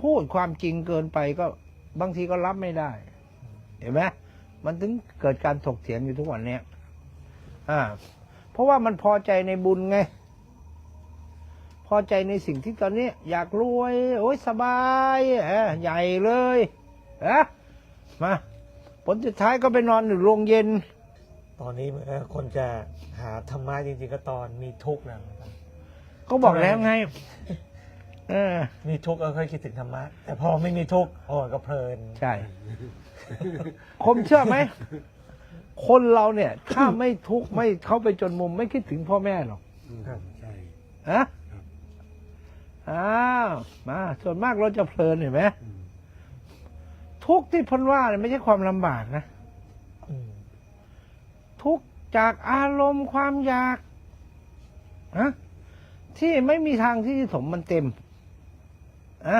พูดความจริงเกินไปก็บางทีก็รับไม่ได้ เห็นไหมมันถึงเกิดการถกเถียงอยู่ทุกวันเนี้ยอ่า เพราะว่ามันพอใจในบุญไง พอใจในสิ่งที่ตอนนี้ อยากรวยโอ้ยสบายเอ้อใหญ่เลยเอะมาผลสุดท้ายก็ไปนอนอยู่โรงเย็น ตอนนี้เอ่อคนจะหาธรรมะจริงๆก็ตอนมีทุกข์นะก็บอกแล้วไง เออ มีทุกข์ก็ค่อยคิดถึงธรรมะ แต่พอไม่มีทุกข์โอ้ยก็เพลิน ใช่คมเชื่อไหม คนเราเนี่ย ถ้าไม่ทุกข์ไม่เข้าไปจนมุมไม่คิดถึงพ่อแม่หรอกครับใช่ ฮะครับ อ้าวมา ส่วนมากเราจะเพลินเห็นไหมอืมทุกข์ที่พ้นว่าเนี่ยไม่ใช่ความลำบากนะ อืมทุกข์จากอารมณ์ความอยากฮะที่ไม่มีทางที่จะสมมันเต็ม